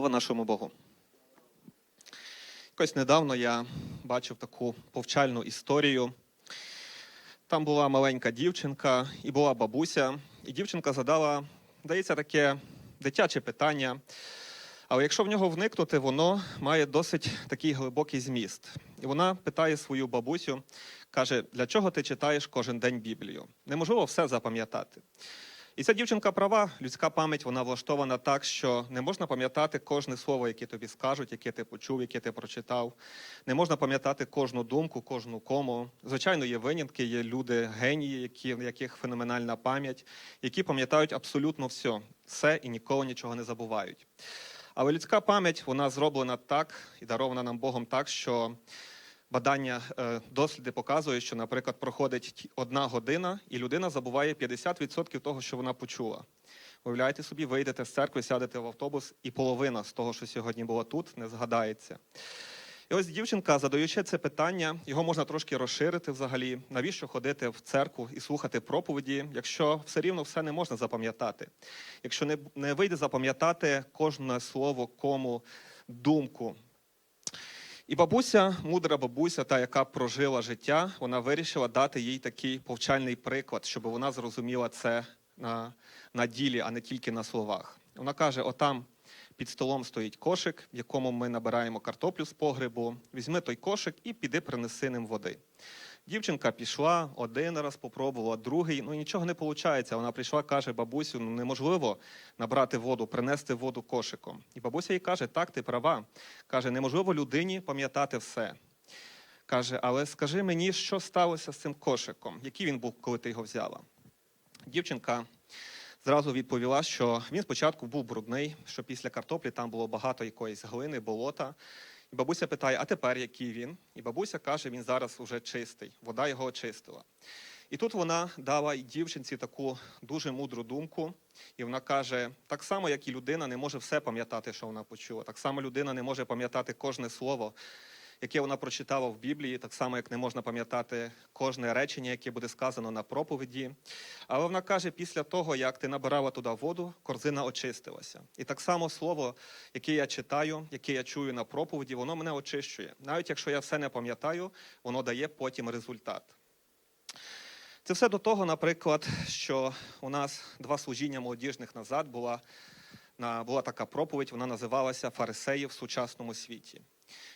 Слава нашому Богу. Якось недавно я бачив таку повчальну історію. Там була маленька дівчинка і була бабуся, і дівчинка задала, здається, таке дитяче питання. Але якщо в нього вникнути, воно має досить такий глибокий зміст. І вона питає свою бабусю, каже: для чого ти читаєш кожен день Біблію? Неможливо все запам'ятати. І ця дівчинка права, людська пам'ять вона влаштована так, що не можна пам'ятати кожне слово, яке тобі скажуть, яке ти почув, яке ти прочитав. Не можна пам'ятати кожну думку, кожну кому. Звичайно, є винятки, є люди, генії, які, в яких феноменальна пам'ять, які пам'ятають абсолютно все, все і ніколи нічого не забувають. Але людська пам'ять вона зроблена так і дарована нам Богом так, що Бадання, е, досліди показують, що, наприклад, проходить одна година, і людина забуває 50% того, що вона почула. Уявляєте собі, вийдете з церкви, сядете в автобус, і половина з того, що сьогодні було тут, не згадається. І ось дівчинка, задаючи це питання, його можна трошки розширити взагалі. Навіщо ходити в церкву і слухати проповіді, якщо все рівно все не можна запам'ятати? Якщо не, не вийде запам'ятати кожне слово, кому, думку, і бабуся, мудра бабуся, та яка прожила життя, вона вирішила дати їй такий повчальний приклад, щоб вона зрозуміла це на, на ділі, а не тільки на словах. Вона каже: отам під столом стоїть кошик, в якому ми набираємо картоплю з погребу. Візьми той кошик і піди принеси ним води. Дівчинка пішла один раз, попробувала, другий. Ну нічого не виходить. Вона прийшла, каже: бабусю, ну неможливо набрати воду, принести воду кошиком. І бабуся їй каже: Так, ти права. Каже, неможливо людині пам'ятати все. Каже, але скажи мені, що сталося з цим кошиком, який він був, коли ти його взяла. Дівчинка зразу відповіла, що він спочатку був брудний, що після картоплі там було багато якоїсь глини, болота. І бабуся питає, а тепер який він? І бабуся каже, він зараз уже чистий, вода його очистила. І тут вона дала дівчинці таку дуже мудру думку, і вона каже: так само, як і людина не може все пам'ятати, що вона почула, так само людина не може пам'ятати кожне слово, яке вона прочитала в Біблії, так само, як не можна пам'ятати кожне речення, яке буде сказано на проповіді. Але вона каже, після того, як ти набирала туди воду, корзина очистилася. І так само слово, яке я читаю, яке я чую на проповіді, воно мене очищує. Навіть якщо я все не пам'ятаю, воно дає потім результат. Це все до того, наприклад, що у нас два служіння молодіжних назад була, була така проповідь, вона називалася Фарисеї в сучасному світі.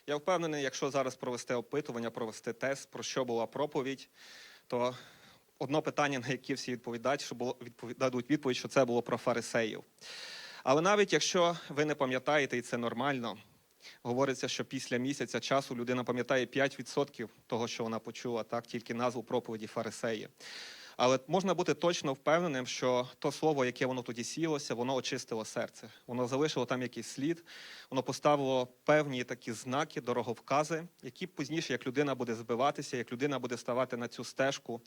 Я впевнений, якщо зараз провести опитування, провести тест, про що була проповідь, то одно питання, на яке всі відповідають, що було, дадуть відповідь, що це було про фарисеїв. Але навіть якщо ви не пам'ятаєте, і це нормально, говориться, що після місяця часу людина пам'ятає 5% того, що вона почула, так, тільки назву проповіді фарисеї. Але можна бути точно впевненим, що то слово, яке воно тоді сілося, воно очистило серце. Воно залишило там якийсь слід, воно поставило певні такі знаки, дороговкази, які пізніше, як людина буде збиватися, як людина буде ставати на цю стежку,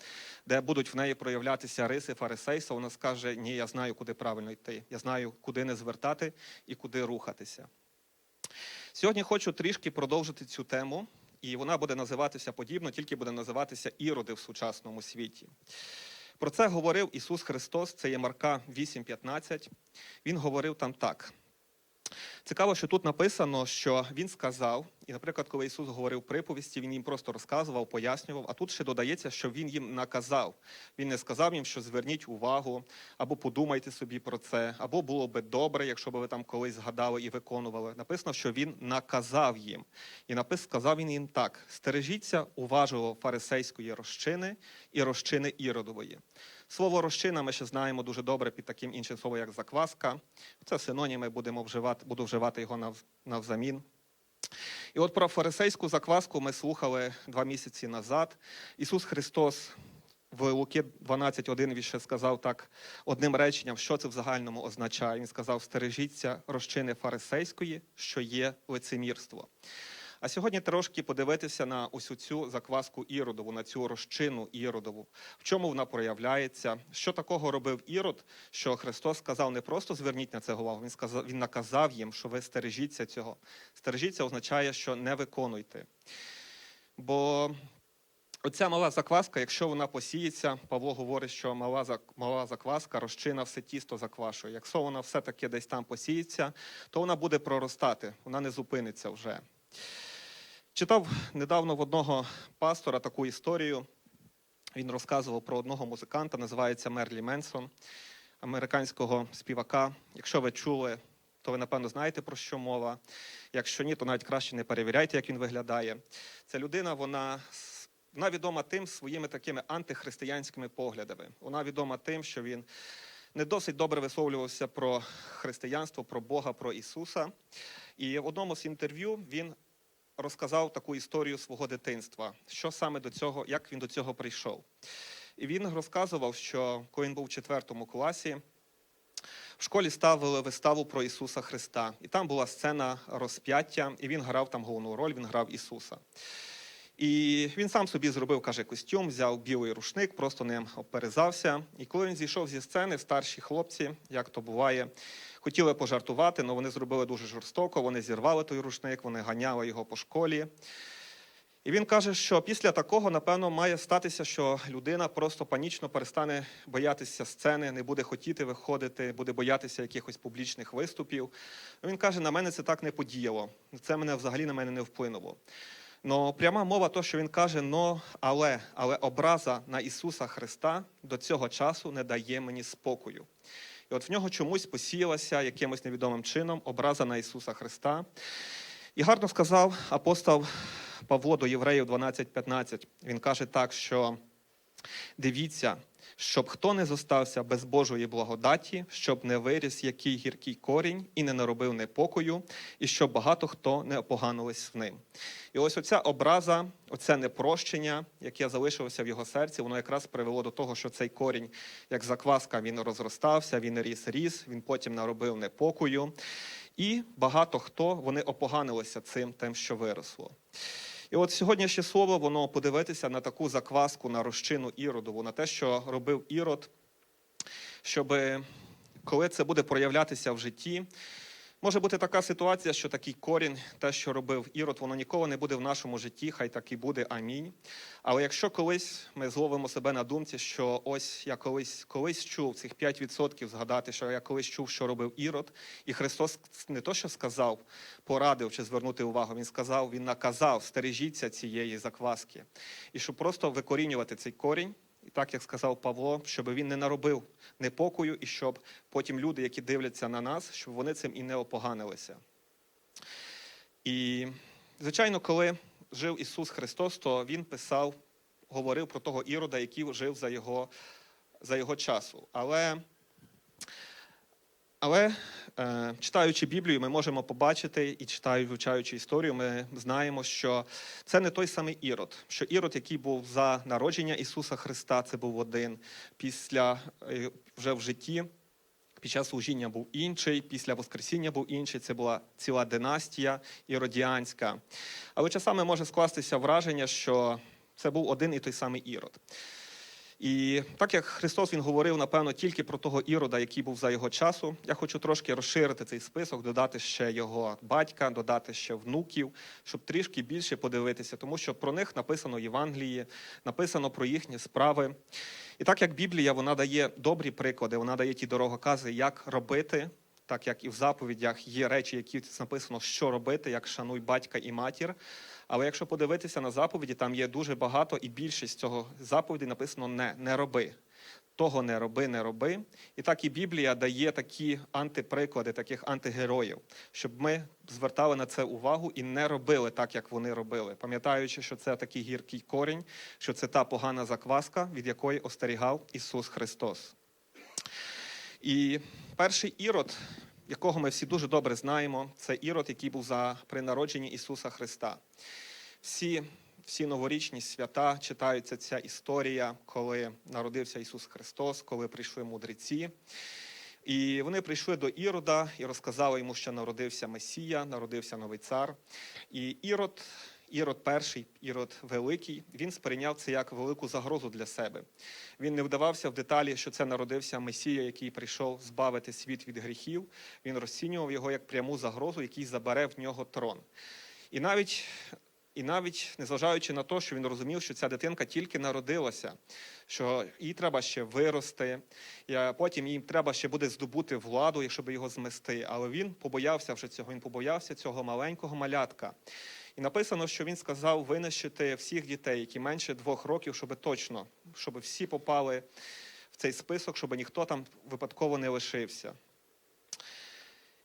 де будуть в неї проявлятися риси фарисейства, вона скаже: Ні, я знаю, куди правильно йти. Я знаю, куди не звертати і куди рухатися. Сьогодні хочу трішки продовжити цю тему, і вона буде називатися подібно, тільки буде називатися іроди в сучасному світі. Про це говорив Ісус Христос, це є Марка 8,15. Він говорив там так. Цікаво, що тут написано, що він сказав, і, наприклад, коли Ісус говорив приповісті, він їм просто розказував, пояснював, а тут ще додається, що він їм наказав. Він не сказав їм, що зверніть увагу, або подумайте собі про це, або було би добре, якщо б ви там колись згадали і виконували. Написано, що він наказав їм. І напис сказав він їм так: стережіться уважливо фарисейської розчини і розчини іродової. Слово розчина ми ще знаємо дуже добре під таким іншим словом, як закваска. Це синоніми будемо вживати, буду вживати його нав- навзамін. І от про фарисейську закваску ми слухали два місяці назад. Ісус Христос в Луки 12.1 він ще сказав так одним реченням, що це в загальному означає. Він сказав: стережіться розчини фарисейської, що є лицемірство. А сьогодні трошки подивитися на усю цю закваску Іродову, на цю розчину Іродову, в чому вона проявляється, що такого робив Ірод, що Христос сказав не просто зверніть на це увагу, він сказав, він наказав їм, що ви стережіться цього. Стережіться означає, що не виконуйте. Бо оця мала закваска, якщо вона посіється, Павло говорить, що мала, мала закваска розчина все тісто заквашує. Якщо вона все-таки десь там посіється, то вона буде проростати, вона не зупиниться вже. Читав недавно в одного пастора таку історію. Він розказував про одного музиканта, називається Мерлі Менсон, американського співака. Якщо ви чули, то ви напевно знаєте про що мова. Якщо ні, то навіть краще не перевіряйте, як він виглядає. Ця людина, вона, вона відома тим своїми такими антихристиянськими поглядами. Вона відома тим, що він не досить добре висловлювався про християнство, про Бога, про Ісуса. І в одному з інтерв'ю він розказав таку історію свого дитинства, що саме до цього, як він до цього прийшов. І він розказував, що коли він був у четвертому класі, в школі ставили виставу про Ісуса Христа. І там була сцена розп'яття, і він грав там головну роль, він грав Ісуса. І він сам собі зробив, каже, костюм, взяв білий рушник, просто ним оперезався. І коли він зійшов зі сцени, старші хлопці, як то буває, хотіли пожартувати, але вони зробили дуже жорстоко. Вони зірвали той рушник, вони ганяли його по школі. І він каже, що після такого, напевно, має статися, що людина просто панічно перестане боятися сцени, не буде хотіти виходити, буде боятися якихось публічних виступів. Він каже, на мене це так не подіяло. Це мене взагалі на мене не вплинуло. Но пряма мова, то, що він каже, но але, але образа на Ісуса Христа до цього часу не дає мені спокою. І от в нього чомусь посіялася якимось невідомим чином образа на Ісуса Христа. І гарно сказав апостол Павло до Євреїв 12.15. Він каже так, що дивіться, щоб хто не зостався без Божої благодаті, щоб не виріс який гіркий корінь і не наробив непокою, і щоб багато хто не опоганились в ним. І ось оця образа, оце непрощення, яке залишилося в його серці, воно якраз привело до того, що цей корінь, як закваска, він розростався, він ріс, ріс, він потім наробив непокою. І багато хто вони опоганилися цим, тим, що виросло. І от сьогоднішнє слово, воно подивитися на таку закваску, на розчину іродову, на те, що робив ірод, щоб коли це буде проявлятися в житті, може бути така ситуація, що такий корінь, те, що робив ірод, воно ніколи не буде в нашому житті, хай так і буде, амінь. Але якщо колись ми зловимо себе на думці, що ось я колись колись чув цих 5% згадати, що я колись чув, що робив ірод, і Христос не то, що сказав, порадив чи звернути увагу, Він сказав, Він наказав, стережіться цієї закваски. І щоб просто викорінювати цей корінь, і так як сказав Павло, щоб він не наробив непокою, і щоб потім люди, які дивляться на нас, щоб вони цим і не опоганилися. І, звичайно, коли жив Ісус Христос, то Він писав, говорив про того ірода, який жив за його, за його часу. Але, але е, читаючи Біблію, ми можемо побачити і читаю, вивчаючи історію, ми знаємо, що це не той самий ірод. Що ірод, який був за народження Ісуса Христа, це був один після е, вже в житті. Під час служіння був інший, після Воскресіння був інший. Це була ціла династія іродіанська. Але часами може скластися враження, що це був один і той самий ірод. І так як Христос Він говорив, напевно, тільки про того ірода, який був за його часу, я хочу трошки розширити цей список, додати ще його батька, додати ще внуків, щоб трішки більше подивитися, тому що про них написано в Євангелії, написано про їхні справи. І так як Біблія вона дає добрі приклади, вона дає ті дороговкази, як робити, так як і в заповідях є речі, які написано, що робити, як шануй батька і матір. Але якщо подивитися на заповіді, там є дуже багато, і більшість цього заповіді написано не, не роби. Того не роби, не роби. І так і Біблія дає такі антиприклади, таких антигероїв, щоб ми звертали на це увагу і не робили так, як вони робили, пам'ятаючи, що це такий гіркий корінь, що це та погана закваска, від якої остерігав Ісус Христос. І перший ірод, якого ми всі дуже добре знаємо, це ірод, який був за при народженні Ісуса Христа. Всі, всі новорічні свята читаються ця історія, коли народився Ісус Христос, коли прийшли мудреці. І вони прийшли до Ірода і розказали йому, що народився Месія, народився новий цар. І Ірод, Ірод перший, Ірод великий, він сприйняв це як велику загрозу для себе. Він не вдавався в деталі, що це народився Месія, який прийшов збавити світ від гріхів. Він розцінював його як пряму загрозу, який забере в нього трон. І навіть І навіть незважаючи на те, що він розумів, що ця дитинка тільки народилася, що їй треба ще вирости, і потім їм треба ще буде здобути владу, щоб його змести. Але він побоявся вже цього, він побоявся цього маленького малятка. І написано, що він сказав винищити всіх дітей, які менше двох років, щоб точно, щоб всі попали в цей список, щоб ніхто там випадково не лишився.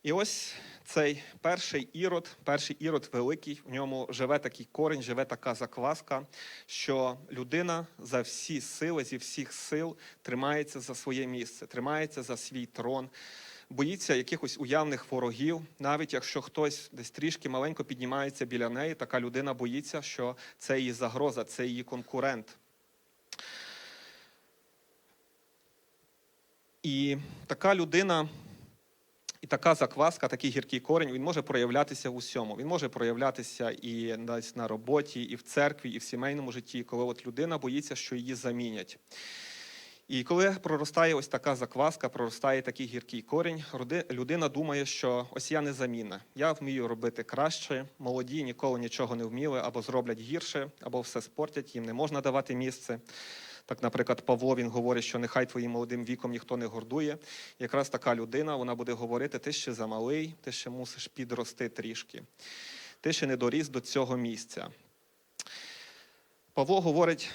І ось цей перший ірод, перший ірод великий, в ньому живе такий корінь, живе така закваска, що людина за всі сили, зі всіх сил тримається за своє місце, тримається за свій трон, боїться якихось уявних ворогів. Навіть якщо хтось десь трішки маленько піднімається біля неї, така людина боїться, що це її загроза, це її конкурент. І така людина і така закваска, такий гіркий корінь, він може проявлятися в усьому. Він може проявлятися і десь на роботі, і в церкві, і в сімейному житті, коли от людина боїться, що її замінять. І коли проростає ось така закваска, проростає такий гіркий корінь, людина думає, що ось я не заміна, я вмію робити краще, молоді ніколи нічого не вміли, або зроблять гірше, або все спортять, їм не можна давати місце. Так, наприклад, Павло він говорить, що нехай твоїм молодим віком ніхто не гордує. Якраз така людина вона буде говорити: ти ще замалий, ти ще мусиш підрости трішки, ти ще не доріс до цього місця. Павло говорить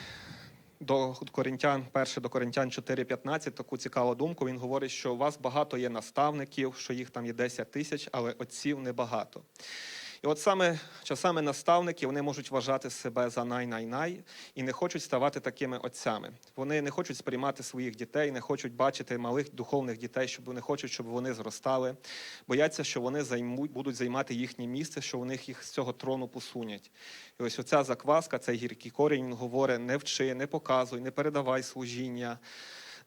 до Корінтян, перше до Корінтян 4.15, таку цікаву думку. Він говорить, що у вас багато є наставників, що їх там є 10 тисяч, але отців небагато. І от саме часами наставники вони можуть вважати себе за най-най-най і не хочуть ставати такими отцями. Вони не хочуть сприймати своїх дітей, не хочуть бачити малих духовних дітей, щоб не хочуть, щоб вони зростали. Бояться, що вони займуть, будуть займати їхнє місце, що вони їх з цього трону посунять. І ось оця закваска, цей гіркий корінь, він говорить: не вчи, не показуй, не передавай служіння.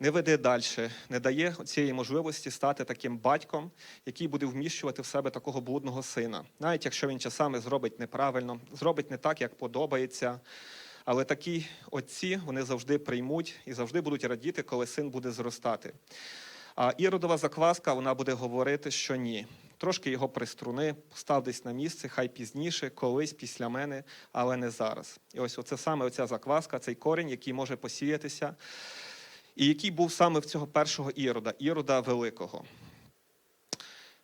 Не веди далі, не дає цієї можливості стати таким батьком, який буде вміщувати в себе такого блудного сина, навіть якщо він часами зробить неправильно, зробить не так, як подобається. Але такі отці вони завжди приймуть і завжди будуть радіти, коли син буде зростати. А іродова закваска вона буде говорити, що ні. Трошки його приструни, став десь на місце, хай пізніше, колись після мене, але не зараз. І ось оце саме оця закваска, цей корінь, який може посіятися, і який був саме в цього першого ірода, ірода великого.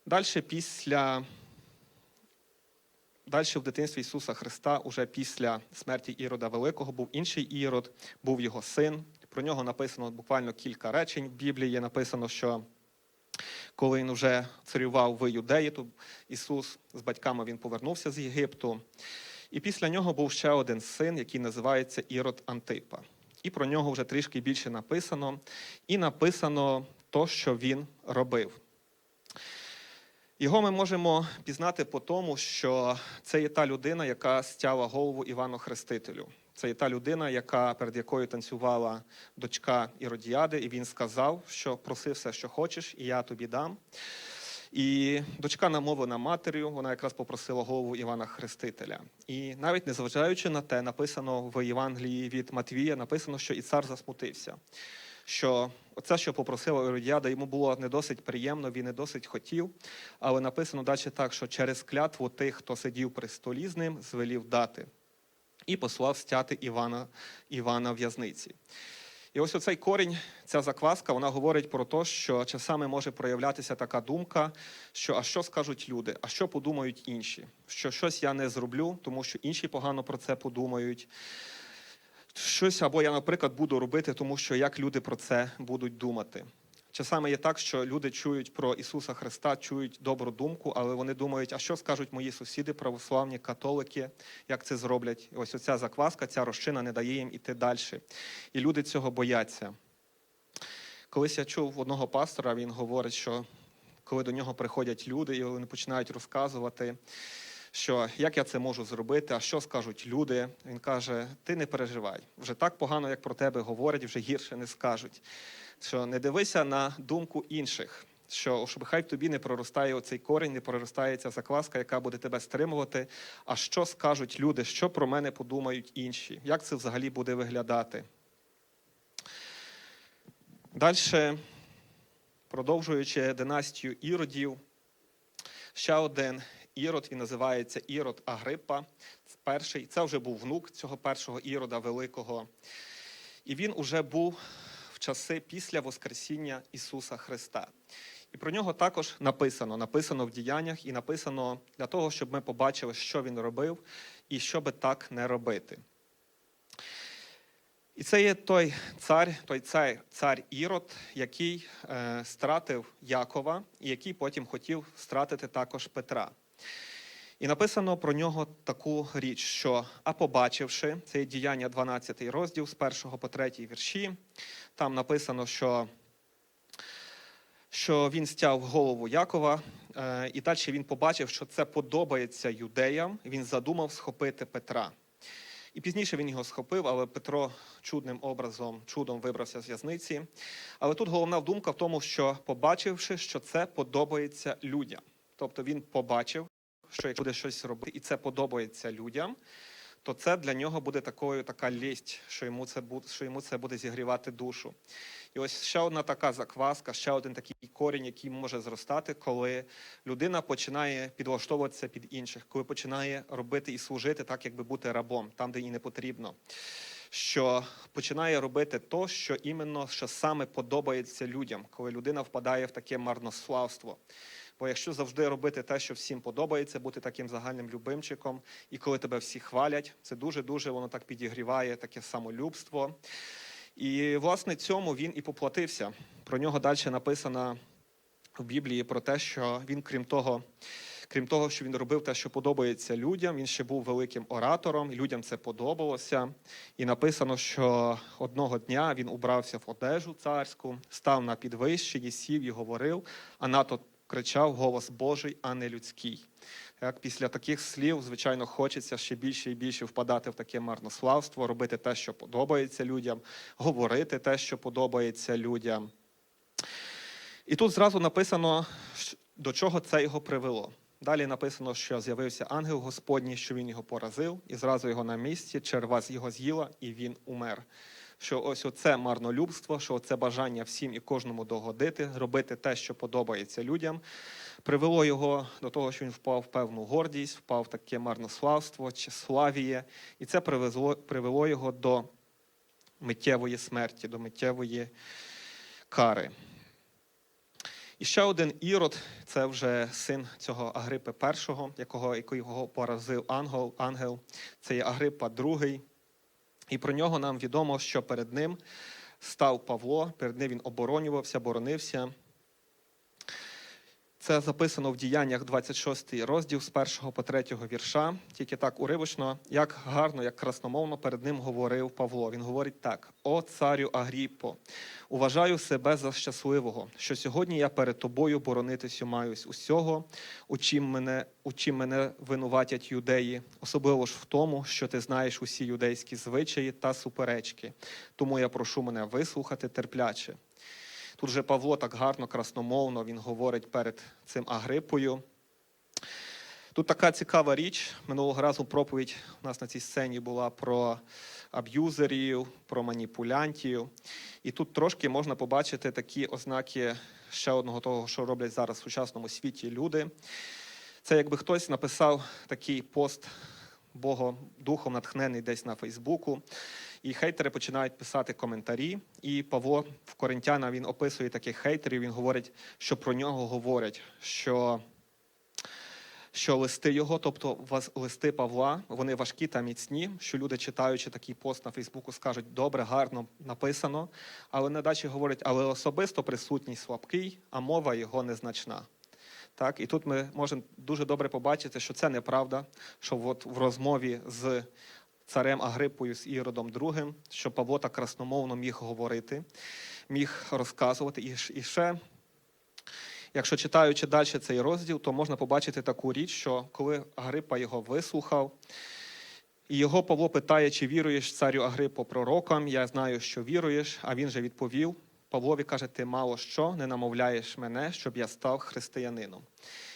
Далі після. Далі в дитинстві Ісуса Христа, уже після смерті Ірода Великого, був інший Ірод, був його син. Про нього написано буквально кілька речень в Біблії. Написано, що коли він вже царював в Юдеї, то Ісус з батьками він повернувся з Єгипту. І після нього був ще один син, який називається Ірод Антипа. І про нього вже трішки більше написано. І написано то, що він робив. Його ми можемо пізнати по тому, що це є та людина, яка стяла голову Івану Хрестителю. Це є та людина, яка, перед якою танцювала дочка Іродіади, і він сказав, що проси все, що хочеш, і я тобі дам. І дочка намовлена матір'ю, вона якраз попросила голову Івана Хрестителя. І навіть незважаючи на те, написано в Євангелії від Матвія, написано, що і цар засмутився. Що оце, що попросила Іродіада, йому було не досить приємно, він не досить хотів. Але написано далі так, що через клятву тих, хто сидів при столі з ним, звелів дати. І послав стяти Івана, Івана в'язниці. І ось оцей корінь, ця закваска, вона говорить про те, що часами може проявлятися така думка, що а що скажуть люди, а що подумають інші, що щось я не зроблю, тому що інші погано про це подумають. Щось або я, наприклад, буду робити, тому що як люди про це будуть думати. Часами є так, що люди чують про Ісуса Христа, чують добру думку, але вони думають, а що скажуть мої сусіди, православні, католики, як це зроблять? Ось оця закваска, ця розчина не дає їм іти далі. І люди цього бояться. Колись я чув одного пастора, він говорить, що коли до нього приходять люди і вони починають розказувати, що як я це можу зробити, а що скажуть люди, він каже: ти не переживай, вже так погано, як про тебе говорять, вже гірше не скажуть. Що не дивися на думку інших, що щоб хай в тобі не проростає оцей корінь, не проростає ця закваска, яка буде тебе стримувати. А що скажуть люди, що про мене подумають інші? Як це взагалі буде виглядати? Далі, продовжуючи династію іродів, ще один Ірод, він називається Ірод Агриппа. Це перший. Це вже був внук цього першого Ірода Великого. І він уже був в часи після Воскресіння Ісуса Христа. І про нього також написано, написано в діяннях і написано для того, щоб ми побачили, що він робив і що би так не робити. І це є той цар, той цар, цар Ірод, який е, стратив Якова, і який потім хотів стратити також Петра. І написано про нього таку річ, що а побачивши це діяння 12 розділ з 1 по 3 вірші, там написано, що, що він стяв голову Якова, е, і далі він побачив, що це подобається юдеям, він задумав схопити Петра. І пізніше він його схопив, але Петро чудним образом, чудом вибрався з в'язниці. Але тут головна думка в тому, що побачивши, що це подобається людям. Тобто він побачив, що якщо буде щось робити, і це подобається людям, то це для нього буде такою така лість, що йому це буде, що йому це буде зігрівати душу. І ось ще одна така закваска, ще один такий корінь, який може зростати, коли людина починає підлаштовуватися під інших, коли починає робити і служити так, якби бути рабом, там, де їй не потрібно. Що починає робити то, що іменно що саме подобається людям, коли людина впадає в таке марнославство. Бо якщо завжди робити те, що всім подобається, бути таким загальним любимчиком, і коли тебе всі хвалять, це дуже дуже воно так підігріває таке самолюбство. І власне цьому він і поплатився. Про нього далі написано в Біблії про те, що він, крім того, крім того, що він робив те, що подобається людям, він ще був великим оратором, і людям це подобалося. І написано, що одного дня він убрався в одежу царську, став на підвищенні, сів і говорив, а нато кричав голос Божий, а не людський. Як після таких слів, звичайно, хочеться ще більше і більше впадати в таке марнославство, робити те, що подобається людям, говорити те, що подобається людям. І тут зразу написано, до чого це його привело. Далі написано, що з'явився ангел Господній, що він його поразив, і зразу його на місці, черва його з'їла, і він умер. Що ось оце марнолюбство, що це бажання всім і кожному догодити, робити те, що подобається людям, привело його до того, що він впав в певну гордість, впав в таке марнославство, тщеславіє, і це привело, привело його до миттєвої смерті, до миттєвої кари. І ще один ірод це вже син цього Агрипи першого, якого, якого поразив ангел, ангел. Це є Агрипа другий. І про нього нам відомо, що перед ним став Павло, перед ним він оборонювався, боронився. Це записано в діяннях 26 розділ з 1 по 3 вірша, тільки так уривочно, як гарно, як красномовно перед ним говорив Павло. Він говорить так: О царю Агріппо, уважаю себе за щасливого, що сьогодні я перед тобою боронитися маюсь усього, у чим мене, у чим мене винуватять юдеї, особливо ж в тому, що ти знаєш усі юдейські звичаї та суперечки. Тому я прошу мене вислухати терпляче. Тут же Павло так гарно, красномовно він говорить перед цим Агрипою. Тут така цікава річ. Минулого разу проповідь у нас на цій сцені була про аб'юзерів, про маніпулянтів. І тут трошки можна побачити такі ознаки ще одного того, що роблять зараз в сучасному світі люди. Це якби хтось написав такий пост Богом духом натхнений десь на Фейсбуку. І хейтери починають писати коментарі. І Павло в Коринтяна він описує таких хейтерів. Він говорить, що про нього говорять, що, що листи його, тобто листи Павла, вони важкі та міцні. Що люди, читаючи такий пост на Фейсбуку, скажуть, добре, гарно написано. Але на дачі говорять, але особисто присутній слабкий, а мова його незначна. Так, і тут ми можемо дуже добре побачити, що це неправда, що от в розмові з царем Агрипою, з Іродом II, що Павло так красномовно міг говорити, міг розказувати. І, ще, якщо читаючи далі цей розділ, то можна побачити таку річ, що коли Агрипа його вислухав, і його Павло питає, чи віруєш царю Агрипо пророкам? Я знаю, що віруєш, а він же відповів. Павлові каже, ти мало що не намовляєш мене, щоб я став християнином.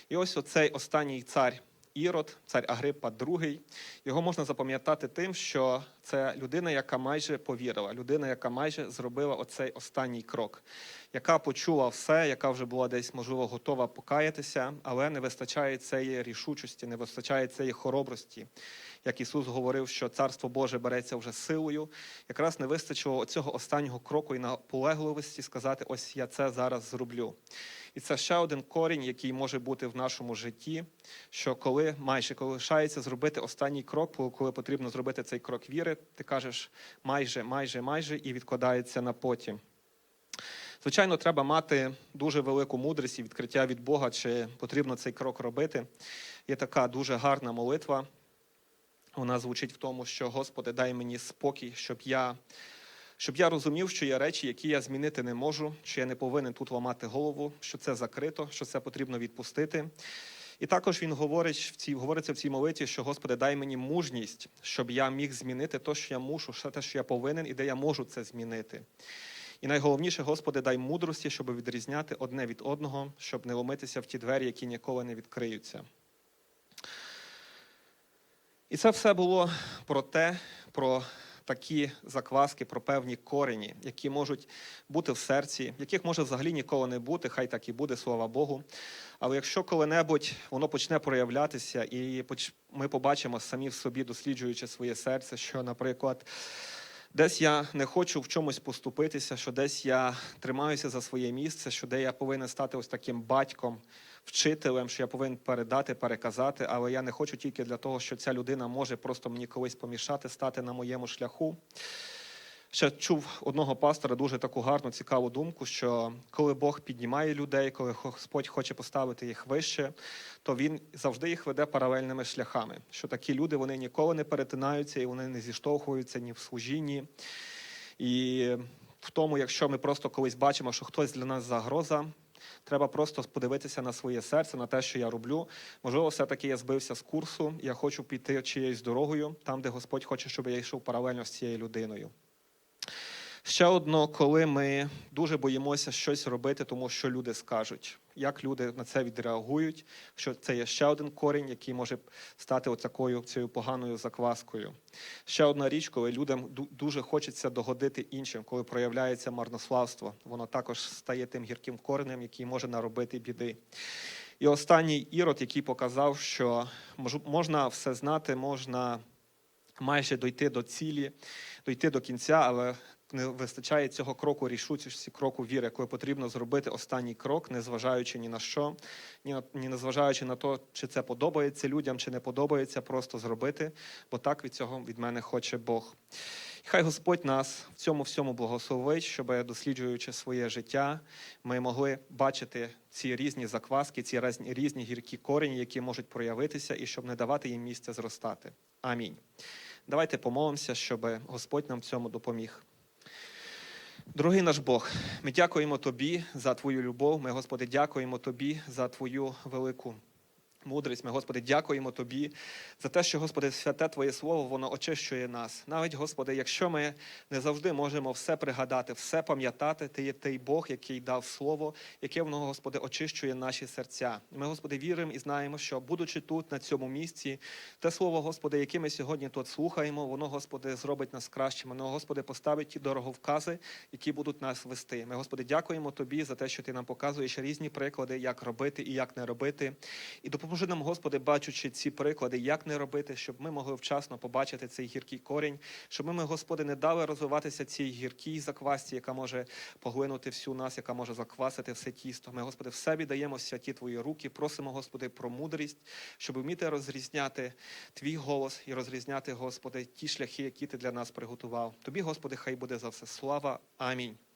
І ось оцей останній цар Ірод, цар Агриппа II. Його можна запам'ятати тим, що це людина, яка майже повірила, людина, яка майже зробила оцей останній крок, яка почула все, яка вже була десь, можливо, готова покаятися, але не вистачає цієї рішучості, не вистачає цієї хоробрості. Як Ісус говорив, що Царство Боже береться вже силою, якраз не вистачило цього останнього кроку і наполегливості сказати: ось я це зараз зроблю. І це ще один корінь, який може бути в нашому житті, що коли майже коли лишається зробити останній крок, коли потрібно зробити цей крок віри, ти кажеш майже, майже, майже і відкладається на потім. Звичайно, треба мати дуже велику мудрість і відкриття від Бога, чи потрібно цей крок робити. Є така дуже гарна молитва. Вона звучить в тому, що Господи, дай мені спокій, щоб я щоб я розумів, що є речі, які я змінити не можу, що я не повинен тут ламати голову, що це закрито, що це потрібно відпустити. І також він говорить в цій говориться в цій молитві, що Господи, дай мені мужність, щоб я міг змінити те, що я мушу, все те, що я повинен, і де я можу це змінити. І найголовніше, Господи, дай мудрості, щоб відрізняти одне від одного, щоб не ломитися в ті двері, які ніколи не відкриються. І це все було про те, про такі закваски, про певні корені, які можуть бути в серці, яких може взагалі ніколи не бути, хай так і буде, слава Богу. Але якщо коли-небудь воно почне проявлятися, і ми побачимо самі в собі, досліджуючи своє серце, що, наприклад, Десь я не хочу в чомусь поступитися, що десь я тримаюся за своє місце, що де я повинен стати ось таким батьком, вчителем, що я повинен передати, переказати, але я не хочу тільки для того, що ця людина може просто мені колись помішати, стати на моєму шляху. Ще чув одного пастора дуже таку гарну, цікаву думку, що коли Бог піднімає людей, коли Господь хоче поставити їх вище, то Він завжди їх веде паралельними шляхами. Що такі люди вони ніколи не перетинаються і вони не зіштовхуються ні в служінні. І в тому, якщо ми просто колись бачимо, що хтось для нас загроза, треба просто подивитися на своє серце, на те, що я роблю. Можливо, все-таки я збився з курсу, я хочу піти чиєюсь дорогою, там, де Господь хоче, щоб я йшов паралельно з цією людиною. Ще одно, коли ми дуже боїмося щось робити, тому що люди скажуть, як люди на це відреагують, що це є ще один корінь, який може стати оцякою цією поганою закваскою. Ще одна річ, коли людям дуже хочеться догодити іншим, коли проявляється марнославство, воно також стає тим гірким коренем, який може наробити біди. І останній ірод, який показав, що можна все знати, можна майже дойти до цілі, дойти до кінця, але не вистачає цього кроку рішучості, кроку віри, коли потрібно зробити останній крок, незважаючи ні на що, ні на ні незважаючи на те, чи це подобається людям, чи не подобається, просто зробити, бо так від цього від мене хоче Бог. Хай Господь нас в цьому всьому благословить, щоб, досліджуючи своє життя, ми могли бачити ці різні закваски, ці різні гіркі корені, які можуть проявитися, і щоб не давати їм місця зростати. Амінь. Давайте помолимося, щоб Господь нам цьому допоміг. Дорогий наш Бог, ми дякуємо Тобі за Твою любов. Ми, Господи, дякуємо Тобі за Твою велику мудрість. Ми, Господи, дякуємо Тобі за те, що, Господи, святе Твоє Слово, воно очищує нас. Навіть, Господи, якщо ми не завжди можемо все пригадати, все пам'ятати, Ти є той Бог, який дав Слово, яке воно, Господи, очищує наші серця. Ми, Господи, віримо і знаємо, що, будучи тут, на цьому місці, те Слово, Господи, яке ми сьогодні тут слухаємо, воно, Господи, зробить нас кращими. Воно, Господи, поставить ті дороговкази, які будуть нас вести. Ми, Господи, дякуємо Тобі за те, що Ти нам показуєш різні приклади, як робити і як не робити. І Допоможи нам, Господи, бачучи ці приклади, як не робити, щоб ми могли вчасно побачити цей гіркий корінь, щоб ми, Господи, не дали розвиватися цій гіркій заквасті, яка може поглинути всю нас, яка може заквасити все тісто. Ми, Господи, все віддаємо в святі Твої руки. Просимо, Господи, про мудрість, щоб вміти розрізняти Твій голос і розрізняти, Господи, ті шляхи, які ти для нас приготував. Тобі, Господи, хай буде за все слава. Амінь.